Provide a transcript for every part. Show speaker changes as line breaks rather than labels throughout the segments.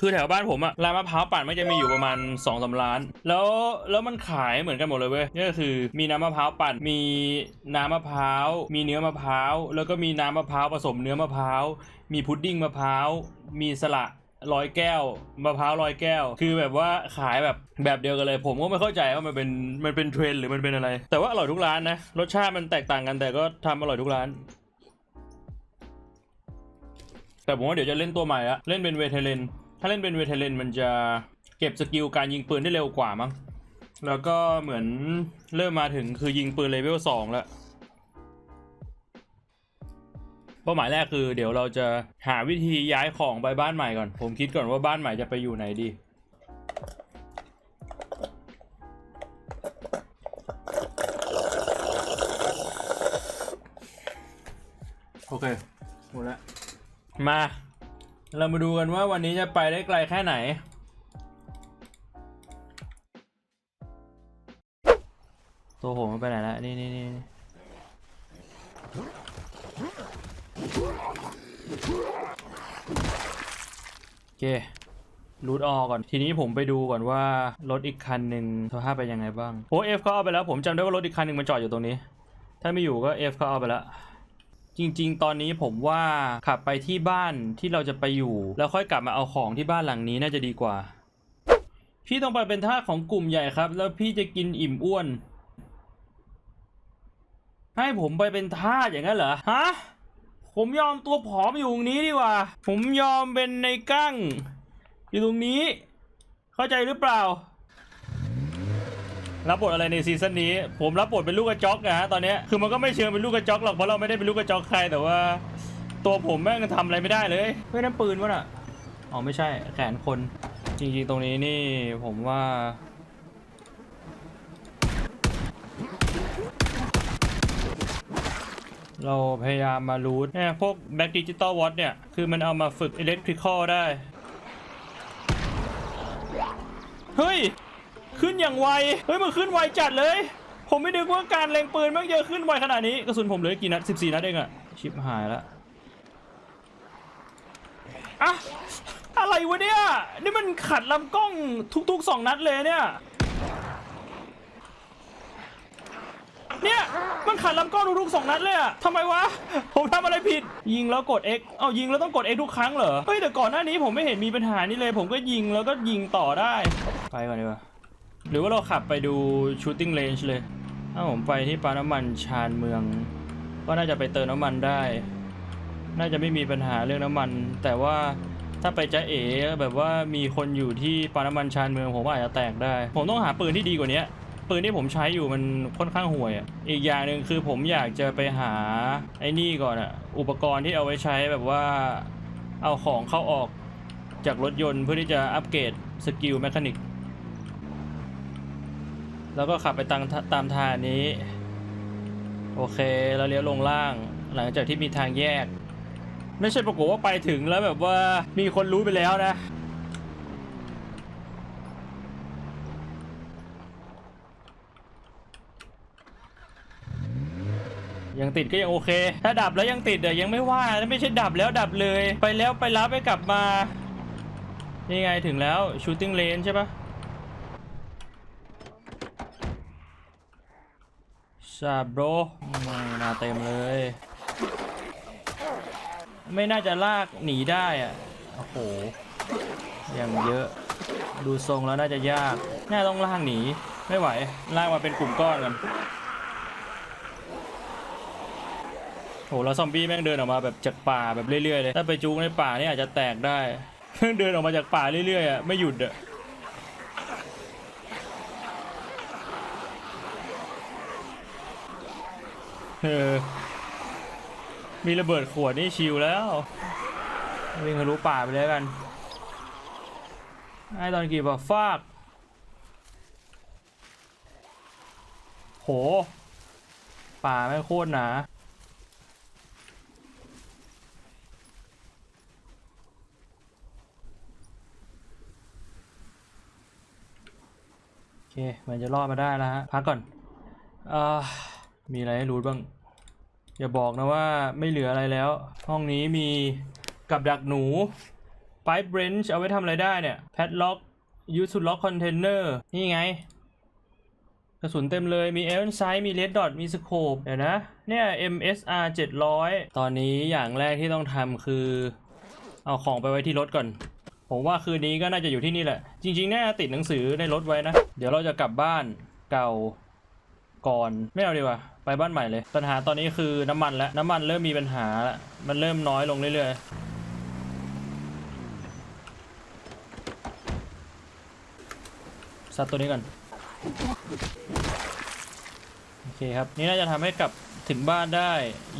คือแถวบ้านผมอะร้านมะพร้าวปั่นมันจะมีอยู่ประมาณ2อสาร้าน แล้วแล้วมันขายเหมือนกันหมดเลยเว้ยก็คือมีน้ำมะพร้าวปั่น มีน้ำมะพร้าว มีเนื้อมะพร้าว แล้วก็มีน้ำมะพร้าวผสมเนื้อมะพร้าว มีพุดดิ้งมะพร้าว มีสละร้อยแก้วมะพร้าวร้อยแก้ว คือแบบว่าขายแบบแบบเดียวกันเลย ผมก็ไม่เข้าใจว่ามันเป็นมันเป็นเทรนหรือมันเป็นอะไร แต่ว่าอร่อยทุกร้านนะ รสชาติมันแตกต่างกันแต่ก็ทำอร่อยทุกร้าน แต่ผมว่าเดี๋ยวจะเล่นตัวใหม่ละเล่นเป็นเวเทเลนาเล่นเป็นเวเทเลนมันจะเก็บสกิลการยิงปืนได้เร็วกว่ามั้ง แล้วก็เหมือนเริ่มมาถึงคือยิงปืนเลเวลสองแล้วเป้าหมายแรกคือเดี๋ยวเราจะหาวิธีย้ายของไปบ้านใหม่ก่อน ผมคิดก่อนว่าบ้านใหม่จะไปอยู่ไหนดี โอเคหมดแล้วมา เรามาดูกันว่าวันนี้จะไปได้ไกลแค่ไหน ตัวผมมันไปไหนแล้วนี่นี่นี่นี่โอเครูดออก่อน ทีนี้ผมไปดูก่อนว่ารถอีกคันหนึ่งสภาพเป็นยังไงบ้าง โอ้เอฟเขาเอาไปแล้ว ผมจำได้ว่ารถอีกคันหนึ่งมันจอดอยู่ตรงนี้ ถ้าไม่อยู่ก็เอฟเขาเอาไปแล้ว จริง ๆ ตอนนี้ผมว่าขับไปที่บ้านที่เราจะไปอยู่ แล้วค่อยกลับมาเอาของที่บ้านหลังนี้น่าจะดีกว่า พี่ต้องไปเป็นทาสของกลุ่มใหญ่ครับ แล้วพี่จะกินอิ่มอ้วน ให้ผมไปเป็นทาสอย่างนั้นเหรอฮะผมยอมตัวผอมอยู่ตรงนี้ดีกว่า ผมยอมเป็นในกั้ง อยู่ตรงนี้ เข้าใจหรือเปล่า รับบทอะไรในซีซั่นนี้ ผมรับบทเป็นลูกกระจอกนะฮะตอนเนี้ยคือมันก็ไม่เชิงเป็นลูกกระจอกหรอกเพราะเราไม่ได้เป็นลูกกระจอกใครแต่ว่า ตัวผมแม่งทำอะไรไม่ได้เลยเฮ้ยนั่นปืนวะน่ะอ๋อไม่ใช่แขนคน จริงๆตรงนี้นี่ผมว่าเราพยายามมารูทเนี่ยพวกแบ็กดิจิตอลวอตเนี่ย คือมันเอามาฝึกอิเล็กทริคอลได้ เฮ้ย ขึ้นอย่างไว เฮ้ยมันขึ้นไวจัดเลย ผมไม่นึกว่าการเล็งปืนมันจะขึ้นไวขนาดนี้กระสุนผมเหลือกี่นัด14 นัดเองอะชิบหายล้วอะอะไรวะเนี่ยนี่มันขัดลำกล้องทุกๆ2นัดเลยเนี่ยเนี่ยมันขัดลำกล้องทุกๆ2นัดเลยอะทำไมวะ ผมทำอะไรผิด ยิงแล้วกด X เอายิงแล้วต้องกด X ทุกครั้งเหรอ เฮ้ยแต่ก่อนหน้านี้ผมไม่เห็นมีปัญหานี้เลย ผมก็ยิงแล้วก็ยิงต่อได้ ไปก่อนดีกว่า หรือว่าเราขับไปดู shooting range เลย ถ้าผมไปที่ปั๊มน้ำมันชานเมือง ก็น่าจะไปเติมน้ำมันได้ น่าจะไม่มีปัญหาเรื่องน้ำมัน แต่ว่าถ้าไปจะเอ๋แบบว่ามีคนอยู่ที่ปั๊มน้ำมันชานเมืองผมว่าอาจจะแตกได้ ผมต้องหาปืนที่ดีกว่านี้ปืนที่ผมใช้อยู่มันค่อนข้างห่วยอะอีกอย่างหนึ่งคือผมอยากจะไปหาไอ้นี่ก่อนอะอุปกรณ์ที่เอาไว้ใช้แบบว่าเอาของเข้าออกจากรถยนต์เพื่อที่จะอัปเกรดสกิลแมคานิก แล้วก็ขับไปตามตามทางนี้ โอเคแล้วเลี้ยวลงล่าง หลังจากที่มีทางแยก ไม่ใช่ปรากฏว่าไปถึงแล้วแบบว่ามีคนรู้ไปแล้วนะยังติดก็ยังโอเค ถ้าดับแล้วยังติดอะยังไม่ว่าถ้าไม่ใช่ดับแล้วดับเลย ไปแล้วไปรับไปกลับมา นี่ไงถึงแล้ว shooting range ใช่ปะ ชาบโรมาเต็มเลย ไม่น่าจะลากหนีได้อะโอ้โหยังเยอะ ดูทรงแล้วน่าจะยาก น่าต้องลากหนี ไม่ไหว ลากมาเป็นกลุ่มก้อนกันโหแล้วซอมบี้แม่งเดินออกมาแบบจากป่าแบบเรื่อยๆเลย ถ้าไปจูงในป่านี่อาจจะแตกได้แม่งเดินออกมาจากป่าเรื่อยๆอะไม่หยุดอะ เออ มีระเบิดขวดนี่ชิวแล้ววิ่งทะลุป่าไปเลยกันไอ้ตอนกี่บอกฟากโห ป่าไม่โคตรหนาโอเคมันจะรอดมาได้แล้วฮะ พักก่อน เอ่อ มีอะไรให้รู้บ้าง อย่าบอกนะว่าไม่เหลืออะไรแล้ว ห้องนี้มีกับดักหนู pipe wrench เอาไว้ทำอะไรได้เนี่ย padlock use to lock container นี่ไง กระสุนเต็มเลยมี Iron Sight มี Red Dot มี Scope เดี๋ยวนะ เนี่ย MSR 700 ตอนนี้อย่างแรกที่ต้องทำคือ เอาของไปไว้ที่รถก่อน ผมว่าคืนนี้ก็น่าจะอยู่ที่นี่แหละ จริงๆ น่าติดหนังสือในรถไว้นะ เดี๋ยวเราจะกลับบ้านเก่า ก่อน ไม่เอาดีกว่า ไปบ้านใหม่เลย ปัญหาตอนนี้คือน้ำมันแล้ว น้ำมันเริ่มมีปัญหาแล้วมันเริ่มน้อยลงเรื่อยๆซัดตัวนี้ก่อน โอเคครับ นี่น่าจะทำให้กลับถึงบ้านได้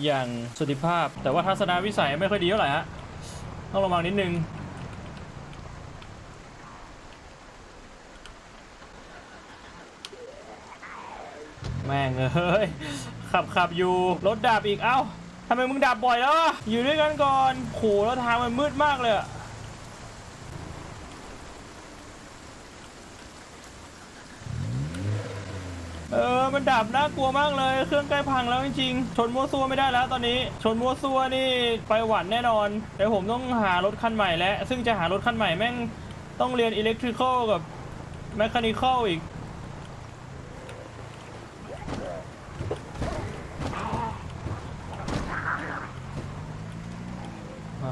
อย่างสุดภาพ แต่ว่าทัศนวิสัยไม่ค่อยดีเท่าไหร่ฮะต้องระวังนิดนึง แม่งเอ้ยขับขับอยู่รถดับอีกเอ้าทำไมมึงดับบ่อยแล้วอะอยู่ด้วยกันก่อนโหแล้วทางมันมืดมากเลยอะเออ มันดับน่ากลัวมากเลย เครื่องใกล้พังแล้วจริงๆ ชนมัวซัวไม่ได้แล้วตอนนี้ ชนมัวซัวนี่ไปหวันแน่นอน เดี๋ยวผมต้องหารถคันใหม่แล้ว ซึ่งจะหารถคันใหม่แม่งต้องเรียนอิเล็กทริคอลกับแมคานิคอลอีก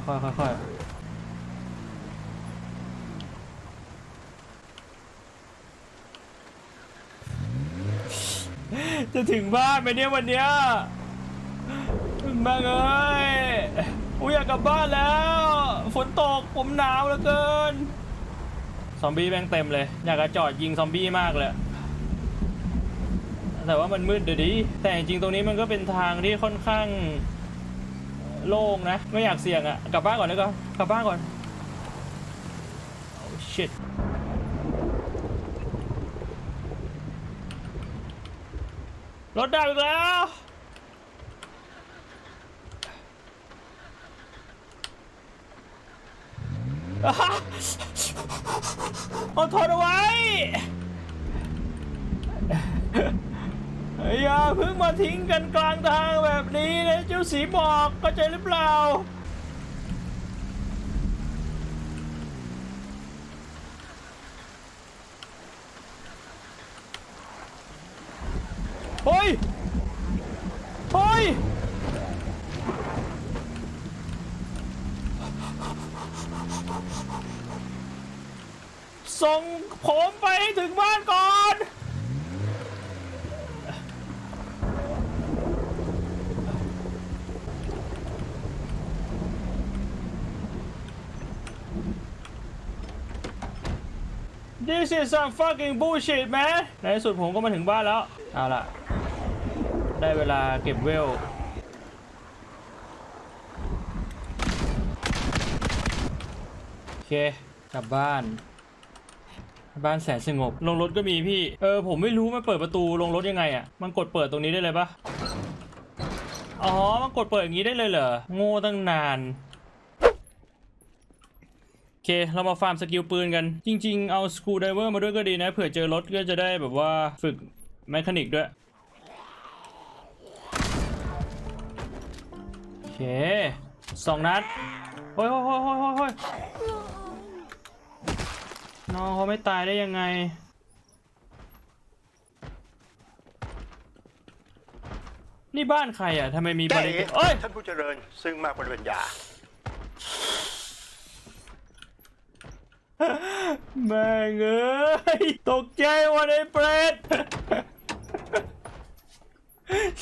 ค่อยๆค่อยจะถึงบ้านไหมเนี่ยวันเนี้ยแม่งเอ้ยกูอยากกลับบ้านแล้ว ฝนตกผมหนาวเหลือเกิน ซอมบี้แม่งเต็มเลย อยากจะจอดยิงซอมบี้มากเลย แต่ว่ามันมืดเดี๋ยวดิแต่จริงๆตรงนี้มันก็เป็นทางที่ค่อนข้าง โล่งนะ ไม่อยากเสี่ยงอะกลับบ้านก่อนเลยก็กลับบ้านก่อน oh shit รถดับอีกแล้วอ่าฮะอดทนเอาไว้ อย่า เพิ่งมาทิ้งกันกลางทางแบบนี้นะเจ้าสีหมอกเข้าใจหรือเปล่า เฮ้ย เฮ้ย ส่งผมไปถึงบ้านก่อน This is some fucking bullshit man ในที่สุดผมก็มาถึงบ้านแล้ว เอาล่ะ ได้เวลาเก็บเวล โอเค กลับบ้าน บ้านแสนสงบ ลงรถก็มีพี่ เออ ผมไม่รู้มันเปิดประตูลงรถยังไงอะ่ะ มันกดเปิดตรงนี้ได้เลยปะอ๋อ มันกดเปิดอย่างนี้ได้เลยเหรอ โง่ตั้งนาน โอเค เรามาฟาร์มสกิลปืนกัน จริง ๆ เอาสกูไดเวอร์มาด้วยก็ดีนะ เผื่อเจอรถก็จะได้แบบว่าฝึกแมคานิกด้วย โอเคสองนัดโอ้ยโอ้ยโอ้ยโอ้ยโอ้ยโอยน้องเขาไม่ตายได้ยังไง นี่บ้านใครอะทำไมมีบริ
เอ๋
เอ้ย
ท่านผู้เจริญซึ่งมากกว่าปัญญา
แม่งเอ้ยตกใจวันไอ้เปรต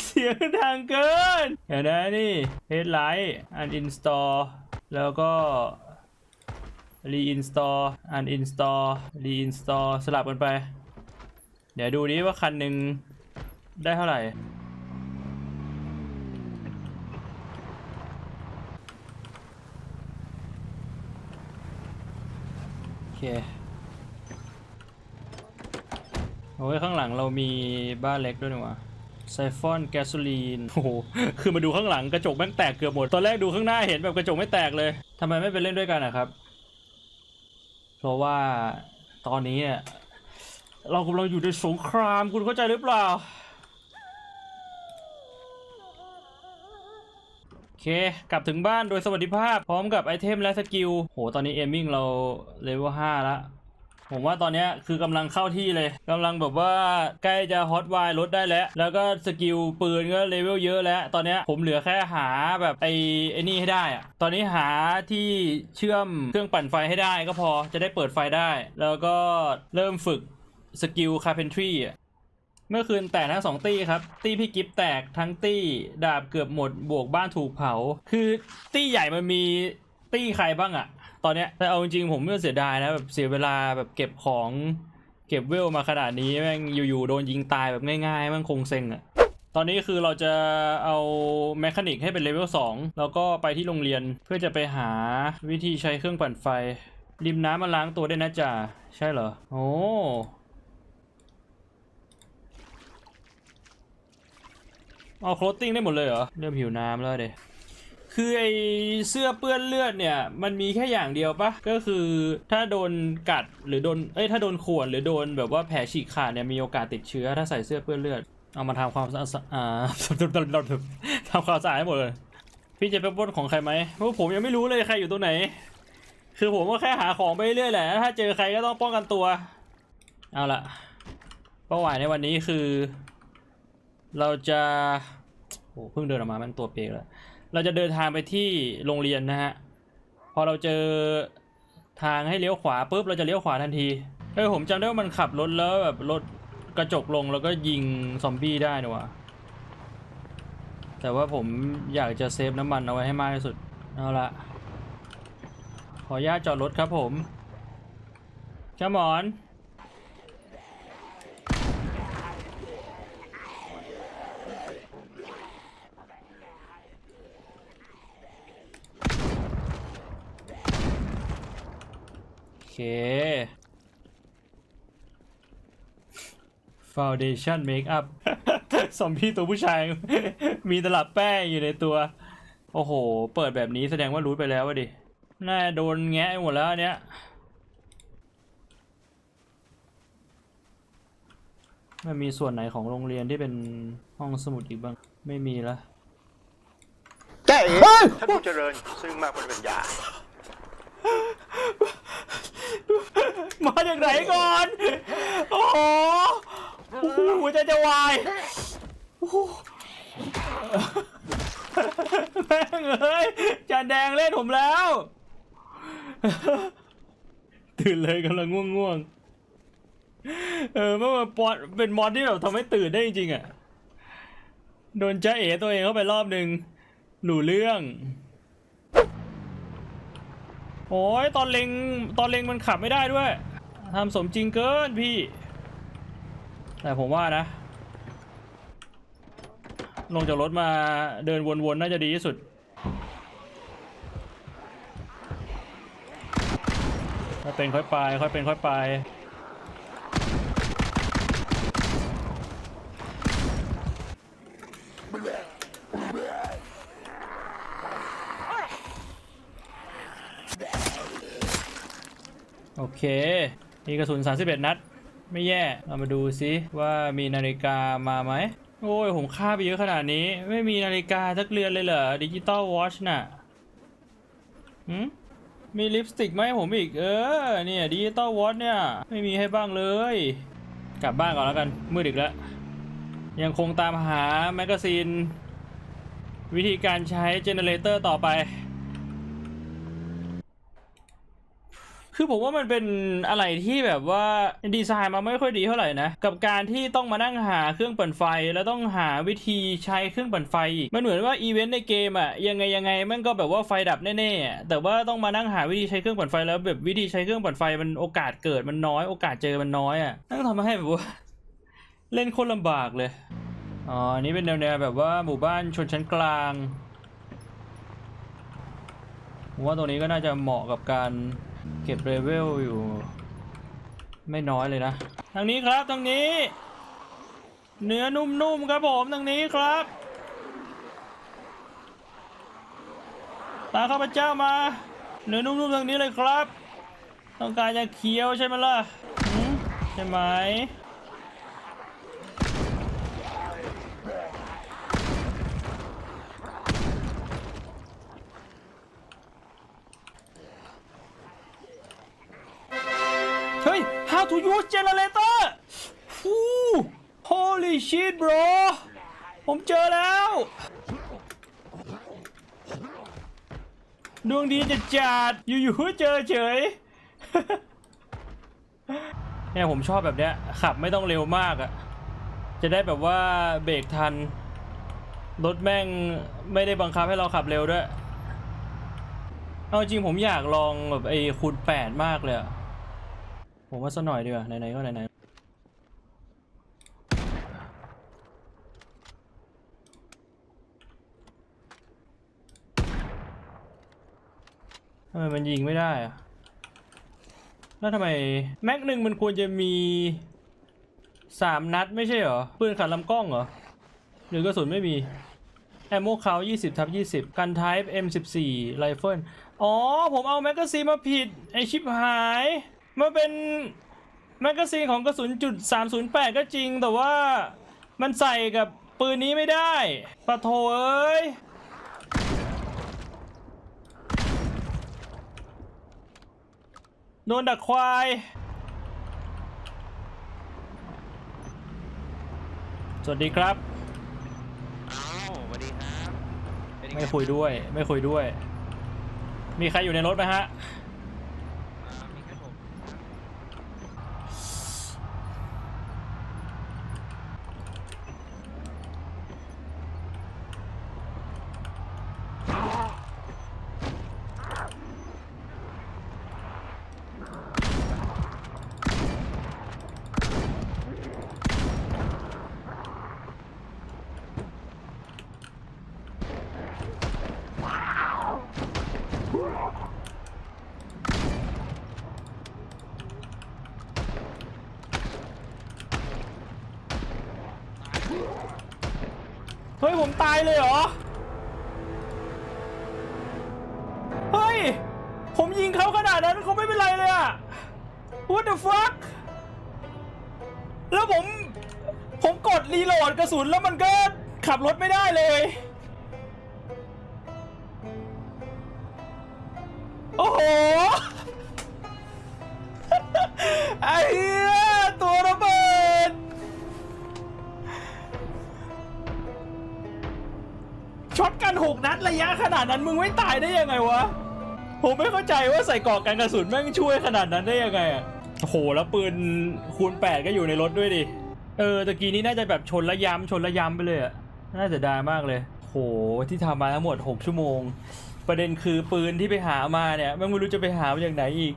เสียงดังเกินเดี๋ยวนะนี่ headlight uninstall แล้วก็ reinstall uninstall reinstall สลับกันไป เดี๋ยวดูดิว่าคันหนึ่งได้เท่าไหร่ โอเค โอ้ยข้างหลังเรามีบ้านเล็กด้วยนี่หว่าไซฟอนแกสโซลีน โอ้โห คือมาดูข้างหลังกระจกแม่งแตกเกือบหมด ตอนแรกดูข้างหน้าเห็นแบบกระจกไม่แตกเลย ทำไมไม่ไปเล่นด้วยกันอะครับ เพราะว่าตอนนี้เนี่ยเรากำลังอยู่ในสงครามคุณเข้าใจหรือเปล่า เคเค กลับถึงบ้านโดยสวัสดิภาพ พร้อมกับไอเทมและสกิล โห ตอนนี้เอมมิ่งเราเลเวล5แล้วผมว่าตอนนี้คือกำลังเข้าที่เลยกำลังแบบว่าใกล้จะฮอตไวลดได้แล้ว แล้วก็สกิลปืนก็เลเวลเยอะแล้ว ตอนนี้ผมเหลือแค่หาแบบไอ้ไอ้นี่ให้ได้อะตอนนี้หาที่เชื่อมเครื่องปั่นไฟให้ได้ก็พอจะได้เปิดไฟได้ แล้วก็เริ่มฝึกสกิลคาเพนทรีอะ เมื่อคืนแตกทั้งสองตี้ครับ ตี้พี่กิฟแตกทั้งตี้ดาบเกือบหมดบวกบ้านถูกเผา คือตี้ใหญ่มันมีตี้ใครบ้างอะตอนเนี้ยแต่เอาจริงๆผมไม่เสียดายนะแบบเสียเวลาแบบเก็บของเก็บเวลมาขนาดนี้แม่งอยู่ๆโดนยิงตายแบบง่ายๆมันคงเซ็งอะตอนนี้คือเราจะเอาแมคานิกให้เป็นเลเวล2แล้วก็ไปที่โรงเรียนเพื่อจะไปหาวิธีใช้เครื่องปั่นไฟ ริมน้ำมาล้างตัวได้นะจ่าใช่เหรอ โอ้ เอาโคลตติ้งได้หมดเลยเหรอ เริ่มหิวน้ำแล้วเดคือไอเสื้อเปื้อนเลือดเนี่ย มันมีแค่อย่างเดียวปะก็คือถ้าโดนกัดหรือโดนเอ้ยถ้าโดนข่วนหรือโดนแบบว่าแผลฉีกขาดเนี่ยมีโอกาสติดเชื้อถ้าใส่เสื้อเปื้อนเลือดเอามาทำความสะอาดอ่าทำความสะอาดให้หมดเลย พี่จะไปปล้นของใครไหมเพราะผมยังไม่รู้เลยใครอยู่ตรงไหน คือผมก็แค่หาของไปเรื่อยแหละถ้าเจอใครก็ต้องป้องกันตัว เอาละเป้าหมายในวันนี้คือ เราจะโอ้เพิ่งเดินออกมามันตัวเปียกแล้วเราจะเดินทางไปที่โรงเรียนนะฮะ พอเราเจอทางให้เลี้ยวขวาปุ๊บเราจะเลี้ยวขวาทันทีเออผมจำได้ว่ามันขับรถแล้วแบบรถกระจกลงแล้วก็ยิงซอมบี้ได้นะวะแต่ว่าผมอยากจะเซฟน้ำมันเอาไว้ให้มากที่สุดเอาละขออนุญาตจอดรถครับผมแค่หมอน เค Foundation Makeup ซอมบี้ตัวผู้ชาย มีตลับแป้งอยู่ในตัว โอ้โห เปิดแบบนี้แสดงว่ารู้ไปแล้ววะดิ น่าโดนแงะไปหมดแล้วอันเนี้ยมันมีส่วนไหนของโรงเรียนที่เป็นห้องสมุดอีกบ้าง ไม่มีละ
แก้เองท่านผู้เจริญซึ่งมากกว่าปัญญา
มาจากไหนก่อน โอ้โหโอ้โหหัวใจจะวายโอ้โหแม่งเอ้ยจานแดงเล่นผมแล้ว ตื่นเลยกำลังง่วงๆเออเมื่อมันปอนเป็นมอดที่แบบทำให้ตื่นได้จริงๆอะ โดนจ้าเอ๋ตัวเองเข้าไปรอบหนึ่งหลูเรื่อง โอ้ยตอนเล็งตอนเล็งมันขับไม่ได้ด้วย ทำสมจริงเกินพี่ แต่ผมว่านะ ลงจากรถมาเดินวนๆน่าจะดีที่สุด ค่อยเป็นค่อยไป ค่อยเป็นค่อยไปโอเค มีกระสุน 31 นัด ไม่แย่เรามาดูซิว่ามีนาฬิกามาไหม โอ้ย ผมฆ่าไปเยอะขนาดนี้ ไม่มีนาฬิกาสักเรือนเลยเหรอ ดิจิตอลวอชน่ะหืมมีลิปสติกไหมผมอีก เออ เนี่ยดิจิตอลวอชเนี่ย ไม่มีให้บ้างเลย กลับบ้านก่อนแล้วกัน มืดอีกแล้ว ยังคงตามหาแมกกาซีน วิธีการใช้เจเนเรเตอร์ต่อไป คือผมว่ามันเป็นอะไรที่แบบว่าดีไซน์มาไม่ค่อยดีเท่าไหร่นะ กับการที่ต้องมานั่งหาเครื่องปั่นไฟ แล้วต้องหาวิธีใช้เครื่องปั่นไฟอีกมันเหมือนว่าอีเวนต์ในเกมอะยังไงยังไงมันก็แบบว่าไฟดับแน่ๆแต่ว่าต้องมานั่งหาวิธีใช้เครื่องปั่นไฟแล้วแบบวิธีใช้เครื่องปั่นไฟมันโอกาสเกิดมันน้อยโอกาสเจอมันน้อยอะนั่นทำให้แบบว่าเล่นคตรลำบากเลยอ๋ออันนี้เป็นแนวๆแบบว่าหมู่บ้านชนชั้นกลางผมว่าตรงนี้ก็น่าจะเหมาะกับการ เก็บเลเวลอยู่ ไม่น้อยเลยนะทางนี้ครับทางนี้ เนื้อนุ่มๆครับผมทางนี้ครับตาข้าพเจ้ามา เนื้อนุ่มๆทางนี้เลยครับ ต้องการจะเคี้ยวใช่ไหมล่ะใช่ไหม how to use generator อู้ holy shit bro ผมเจอแล้วดวงดีจะจัดอยู่ๆเจอเฉยเนี่ยผมชอบแบบเนี้ยขับไม่ต้องเร็วมากอะจะได้แบบว่าเบรกทัน รถแม่งไม่ได้บังคับให้เราขับเร็วด้วย เอาจริงผมอยากลองแบบไอ้คูณแปดมากเลยอะ ผมว่าสักหน่อยดีกว่าไหนๆก็ไหนๆทำไมมันยิงไม่ได้อะแล้วทำไมแม็กหนึ่งมันควรจะมีสามนัดไม่ใช่เหรอปืนขัดลำกล้องเหรอ หรือกระสุนไม่มีแอมโมเขา20ทับ20 กันไทป์ M14 ไรเฟิลอ๋อ ผมเอาแมกกาซีนมาผิด ไอชิปหาย มันเป็นแมกกาซีนของกระสุนจุด308 ก็จริง แต่ว่ามันใส่กับปืนนี้ไม่ได้ปะโถเอ้ยโดนดักควาย สวัสดีครับ
อ้าวสวัสดีครับเป็นง
ไม่คุยด้วย ไม่คุยด้วย มีใครอยู่ในรถไหมฮะ
อ่ามีแค่ผม
เฮ้ยผมตายเลยเหรอ เฮ้ย ผมยิงเขาขนาดนั้นเขาไม่เป็นไรเลยอะ What the fuck แล้วผม ผมกดรีโหลดกระสุนแล้วมันก็ขับรถไม่ได้เลย ช็อตกันหกนัดระยะขนาดนั้นมึงไม่ตายได้ยังไงวะ ผมไม่เข้าใจว่าใส่เกราะกันกระสุนแม่งช่วยขนาดนั้นได้ยังไงอะโอ้โหแล้วปืนคูณ8ก็อยู่ในรถด้วยดิ เออตะกี้นี้น่าจะแบบชนระยำชนระยำไปเลยอะน่าจะได้มากเลยโหที่ทำมาทั้งหมด 6 ชั่วโมง ประเด็นคือปืนที่ไปหามาเนี่ยแม่งไม่รู้จะไปหามาจากไหนอีก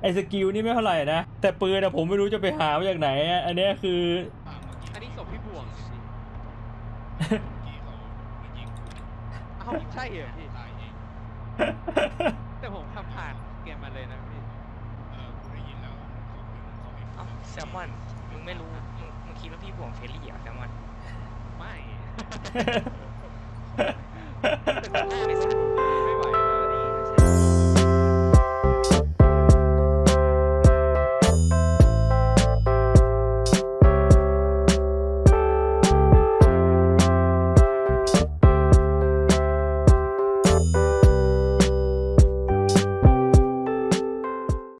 ไอ้สกิลนี่ไม่เท่าไหร่นะ แต่ปืนอะผมไม่รู้จะไปหามาจากไหนอันนี้คือ
อันนี้ศพพี่บวงเอ้าใช่เหรอพี่แต่ผมขับผ่านเกมมาเลยนะพี่
เอ้าแซลมอนมึงไม่รู้มึงมึงคิดว่าพี่ห่วงเฟรลี่เหรอแซลมอน
ไม่
แต่ก่อนหน้าในส